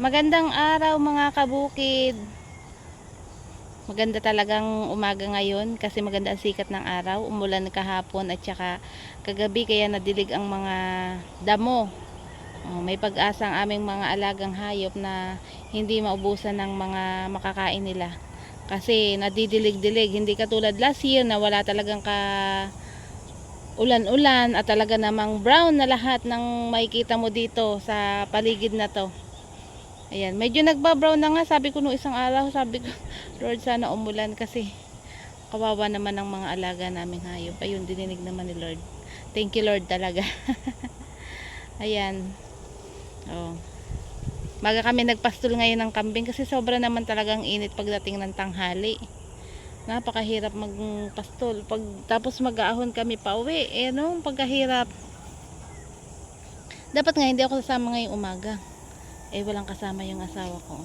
Magandang araw mga kabukid. Maganda talagang umaga ngayon kasi maganda ang sikat ng araw. Umulan kahapon at saka kagabi kaya nadilig ang mga damo. Oh, may pag-asa ang aming mga alagang hayop na hindi maubusan ng mga makakain nila. Kasi nadidilig-dilig. Hindi katulad last year na wala talagang ka ulan-ulan at talaga namang brown na lahat ng makikita mo dito sa paligid na to. Ayan, medyo nagba-brown na nga. Sabi ko nung isang araw, sabi ko, Lord, sana umulan kasi kawawa naman ang mga alaga naming hayop. Ayun, dininig naman ni Lord. Thank you, Lord, talaga. Ayan. Oh. Baga kami nagpastol ngayon ng kambing kasi sobra naman talagang init pagdating ng tanghali. Napakahirap magpastol. Pag, tapos mag-aahon kami pa uwi. Eh, no? Pagkahirap. Dapat nga hindi ako sasama ngayong umaga eh walang kasama yung asawa ko.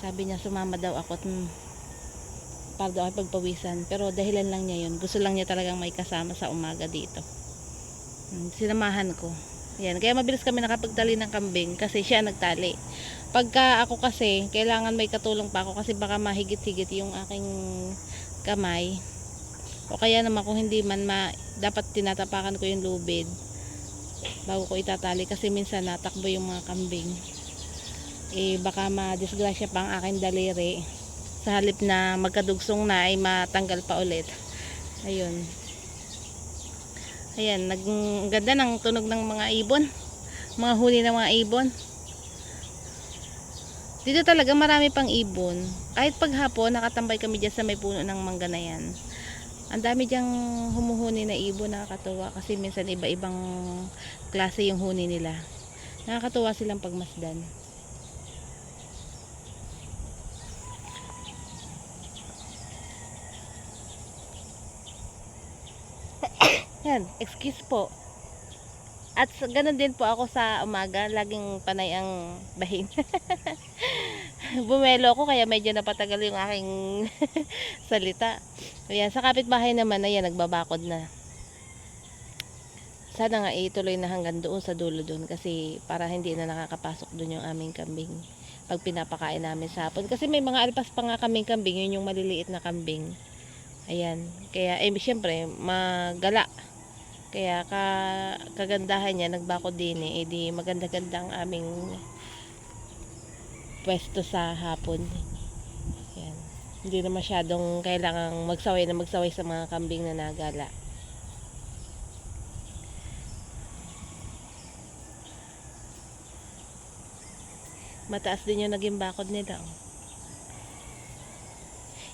Sabi niya sumama daw ako at mm, para daw ako pagpawisan. Pero dahilan lang niya yun. Gusto lang niya talagang may kasama sa umaga dito. Hmm, sinamahan ko. Yan. Kaya mabilis kami nakapagtali ng kambing kasi siya nagtali. Pagka ako kasi kailangan may katulong pa ako kasi baka mahigit-higit yung aking kamay. O kaya naman kung hindi man ma, dapat tinatapakan ko yung lubid bago ko itatali kasi minsan natakbo yung mga kambing. Eh baka madisgrasya pa ang aking daliri. Sa halip na magkadugsong na ay matanggal pa ulit. Ayun. Ayan nag ganda ng tunog ng mga ibon. Mga huli ng mga ibon. Dito talaga marami pang ibon. Kahit paghapon nakatambay kami dyan sa may puno ng mangga na yan ang dami diyang humuhuni na ibon nakakatuwa. Kasi minsan iba-ibang klase yung huni nila. Nakakatuwa silang pagmasdan. Yan excuse po. At ganun din po ako sa umaga. Laging panay ang bahin bumelo ko kaya medyo napatagal yung aking salita Ayan, sa kapitbahay naman, ayan, nagbabakod na. Sana nga ituloy na hanggang doon sa dulo doon kasi para hindi na nakakapasok doon yung aming kambing pag pinapakain namin sa hapon. Kasi may mga alpas pa nga kaming kambing, yun yung maliliit na kambing. Ayan, kaya eh syempre magala. Kaya ka, kagandahan niya, nagbakod din eh, edi maganda-ganda ang aming pwesto sa hapon. Ayan. Hindi na masyadong kailangang magsaway na magsaway sa mga kambing na nagala. Mataas din yung naging bakod nila. Oh.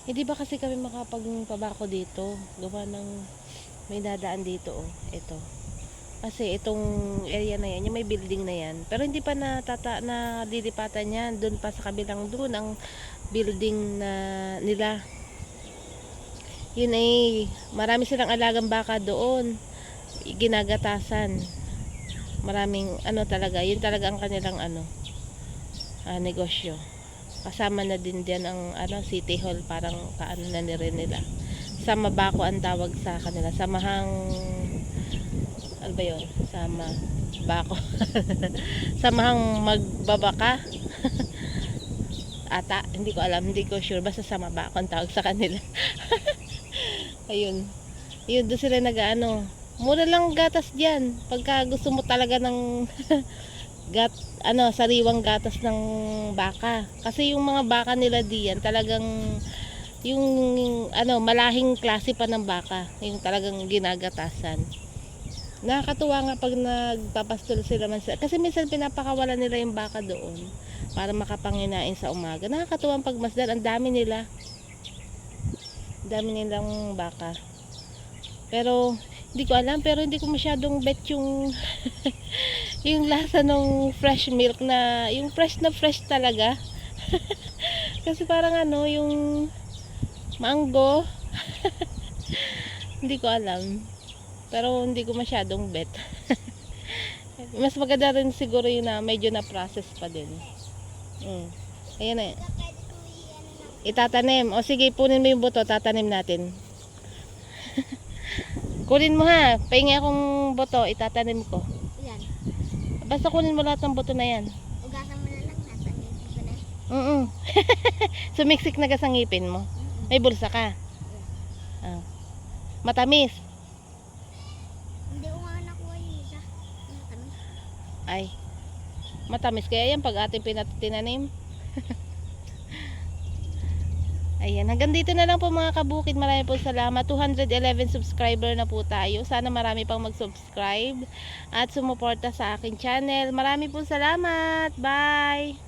Hindi ba kasi kami makapagpabako dito? Gawa ng may dadaan dito oh. Ito. Kasi itong area na yan, yung may building na yan. Pero hindi pa na tata na dilipatan yan. Doon pa sa kabilang doon ang building na nila. Yun ay marami silang alagang baka doon. Ginagatasan. Maraming ano talaga, yun talaga ang kanilang ano ah, negosyo. Kasama na din diyan ang ano City Hall parang kaano na ni nila. Sama bako ang tawag sa kanila. Samahang ano ba yun? Sama bako. Samahang magbabaka. ata, hindi ko alam, hindi ko sure, basta sama ba akong tawag sa kanila. Ayun. Yun, doon sila nag-ano. Mura lang gatas diyan. Pagka gusto mo talaga ng gat, ano, sariwang gatas ng baka. Kasi yung mga baka nila diyan, talagang yung ano, malahing klase pa ng baka. Yung talagang ginagatasan. Nakakatuwa nga pag nagpapastol sila man sa, kasi minsan pinapakawalan nila yung baka doon para makapanginain sa umaga. Nakakatuwang pagmasdan. Ang dami nila. Ang dami nilang baka. Pero, hindi ko alam. Pero hindi ko masyadong bet yung yung lasa ng fresh milk na, yung fresh na fresh talaga. Kasi parang ano, yung mango. hindi ko alam. Pero hindi ko masyadong bet. Mas maganda rin siguro yun na medyo na process pa din. Mm. Ayan eh. Itatanim. O sige, punin mo yung buto, tatanim natin. kunin mo ha. Pahingi akong buto, itatanim ko. Yan. Basta kunin mo lahat ng buto na yan. Ugasan mo na lang natin. Mm Sumiksik na ka sa ngipin mo. May bulsa ka. Ah. Matamis. Hindi ko nga isa. Kami? Ay. Matamis kaya yan pag ating pinatinanim. Ayan, hanggang dito na lang po mga kabukid. Marami po salamat. 211 subscriber na po tayo. Sana marami pang mag-subscribe at sumuporta sa aking channel. Marami po salamat. Bye!